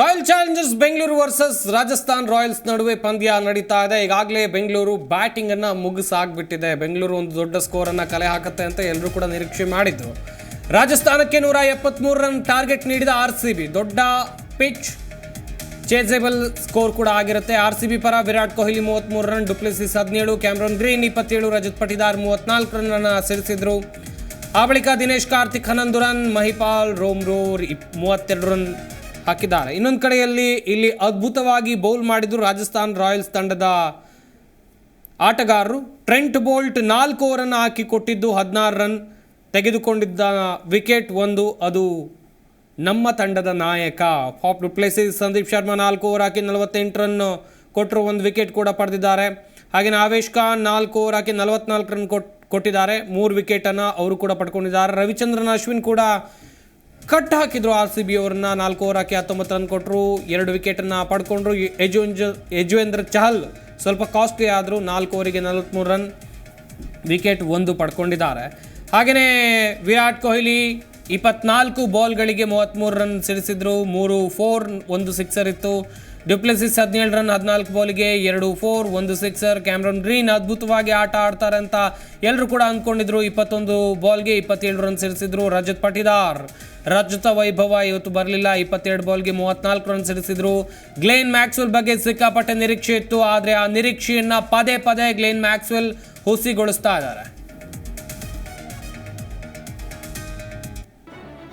Royal challengers Bengaluru versus Rajasthan royals ನಡುವೆ ಪಂದ್ಯ ನಡೀತಾ ಇದೆ. ಈಗಾಗಲೇ ಬೆಂಗಳೂರು ಬ್ಯಾಟಿಂಗ್ ಅನ್ನ ಮುಗಿಸಾಗ್ಬಿಟ್ಟಿದೆ. ಬೆಂಗಳೂರು ಒಂದು ದೊಡ್ಡ ಸ್ಕೋರ್ ಅನ್ನ ಕಲೆ ಹಾಕುತ್ತೆ ಅಂತ ಎಲ್ಲರೂ ಕೂಡ ನಿರೀಕ್ಷೆ ಮಾಡಿದ್ರು. ರಾಜಸ್ಥಾನಕ್ಕೆ ನೂರ ಎಪ್ಪತ್ಮೂರು ರನ್ ಟಾರ್ಗೆಟ್ ನೀಡಿದ ಆರ್ ಸಿ ಬಿ. ದೊಡ್ಡ ಪಿಚ್ ಚೇಜೇಬಲ್ ಸ್ಕೋರ್ ಕೂಡ ಆಗಿರುತ್ತೆ. ಆರ್ ಸಿ ಬಿ ಪರ ವಿರಾಟ್ ಕೊಹ್ಲಿ ಮೂವತ್ತ್ಮೂರು ರನ್, ಡುಪ್ಲೆಸಿಸ್ ಹದಿನೇಳು, ಕ್ಯಾಮ್ರನ್ ಗ್ರೀನ್ ಇಪ್ಪತ್ತೇಳು, ರಜತ್ ಪಟಿದಾರ್ ಮೂವತ್ತ್ನಾಲ್ಕು ರನ್ ಅನ್ನ ಸೇರಿಸಿದ್ರು. ಆ ಬಳಿಕ ದಿನೇಶ್ ಕಾರ್ತಿಕ್ ಹನ್ನೊಂದು ರನ್, ಮಹಿಪಾಲ್ ರೋಮ್ರೋರ್ ಇಪ್ ಮೂವತ್ತೆರಡು ರನ್ ಹಾಕಿದ್ದಾರೆ. ಇನ್ನೊಂದು ಕಡೆಯಲ್ಲಿ ಇಲ್ಲಿ ಅದ್ಭುತವಾಗಿ ಬೌಲ್ ಮಾಡಿದ್ರು ರಾಜಸ್ಥಾನ್ ರಾಯಲ್ಸ್ ತಂಡದ ಆಟಗಾರರು. ಟ್ರೆಂಟ್ ಬೋಲ್ಟ್ ನಾಲ್ಕು ಓವರನ್ನು ಹಾಕಿ ಕೊಟ್ಟಿದ್ದು ಹದಿನಾರು ರನ್ ತೆಗೆದುಕೊಂಡಿದ್ದ ವಿಕೆಟ್ ಒಂದು. ಅದು ನಮ್ಮ ತಂಡದ ನಾಯಕ. ಫಾಪ್ ಡುಪ್ಲೆಸಿಸ್ ಸಂದೀಪ್ ಶರ್ಮಾ ನಾಲ್ಕು ಓವರ್ ಹಾಕಿ ನಲವತ್ತೆಂಟು ರನ್ ಕೊಟ್ಟರು ಒಂದು ವಿಕೆಟ್ ಕೂಡ ಪಡೆದಿದ್ದಾರೆ. ಹಾಗೆಯೇ ಆವೇಶ್ ಖಾನ್ ನಾಲ್ಕು ಓವರ್ ಹಾಕಿ ನಲವತ್ನಾಲ್ಕು ರನ್ ಕೊಟ್ ಕೊಟ್ಟಿದ್ದಾರೆ. ಮೂರು ವಿಕೆಟನ್ನು ಅವರು ಕೂಡ ಪಡ್ಕೊಂಡಿದ್ದಾರೆ. ರವಿಚಂದ್ರನ್ ಅಶ್ವಿನ್ ಕೂಡ ಕಟ್ ಹಾಕಿದ್ರು ಆರ್ ಸಿ ಬಿ ಅವ್ರನ್ನ. ನಾಲ್ಕು ಓವರ್ ಹಾಕಿ ಹತ್ತೊಂಬತ್ತು ರನ್ ಕೊಟ್ಟರು ಎರಡು ವಿಕೆಟನ್ನು ಪಡ್ಕೊಂಡ್ರು. ಯಜುಂಜ ಯಜುವೇಂದ್ರ ಚಹಲ್ ಸ್ವಲ್ಪ ಕಾಸ್ಟ್ಲಿ ಆದರೂ ನಾಲ್ಕು ಓವರಿಗೆ ನಲವತ್ತ್ಮೂರು ರನ್, ವಿಕೆಟ್ ಒಂದು ಪಡ್ಕೊಂಡಿದ್ದಾರೆ. ಹಾಗೆಯೇ ವಿರಾಟ್ ಕೊಹ್ಲಿ ಇಪ್ಪತ್ನಾಲ್ಕು ಬಾಲ್ಗಳಿಗೆ ಮೂವತ್ತ್ಮೂರು ರನ್ ಸಿಡಿಸಿದ್ರು, ಮೂರು ಫೋರ್, ಒಂದು ಸಿಕ್ಸರ್ ಇತ್ತು. ಡಿಪ್ಲೆಸಿಸ್ ಹದಿನೇಳು ರನ್, ಹದಿನಾಲ್ಕು ಬಾಲ್ಗೆ ಎರಡು ಫೋರ್, ಒಂದು ಸಿಕ್ಸರ್. ಕ್ಯಾಮ್ರನ್ ಗ್ರೀನ್ ಅದ್ಭುತವಾಗಿ ಆಟ ಆಡ್ತಾರೆ ಅಂತ ಎಲ್ಲರೂ ಕೂಡ ಅಂದ್ಕೊಂಡಿದ್ರು. ಇಪ್ಪತ್ತೊಂದು ಬಾಲ್ಗೆ ಇಪ್ಪತ್ತೇಳು ರನ್ ಸಿಡಿಸಿದ್ರು ರಜತ್ ಪಟಿದಾರ್. ರಜತ ವೈಭವ ಇವತ್ತು ಬರಲಿಲ್ಲ. ಇಪ್ಪತ್ತೆರಡು ಬಾಲ್ಗೆ ಮೂವತ್ನಾಲ್ಕು ರನ್ ಸಿಡಿಸಿದ್ರು. ಗ್ಲೇನ್ ಮ್ಯಾಕ್ಸ್ವೆಲ್ ಬಗ್ಗೆ ಸಿಕ್ಕಾಪಟ್ಟೆ ನಿರೀಕ್ಷೆ ಇತ್ತು. ಆದರೆ ಆ ನಿರೀಕ್ಷೆಯನ್ನು ಪದೇ ಪದೇ ಗ್ಲೇನ್ ಮ್ಯಾಕ್ಸ್ವೆಲ್ ಹುಸಿಗೊಳಿಸ್ತಾ ಇದ್ದಾರೆ.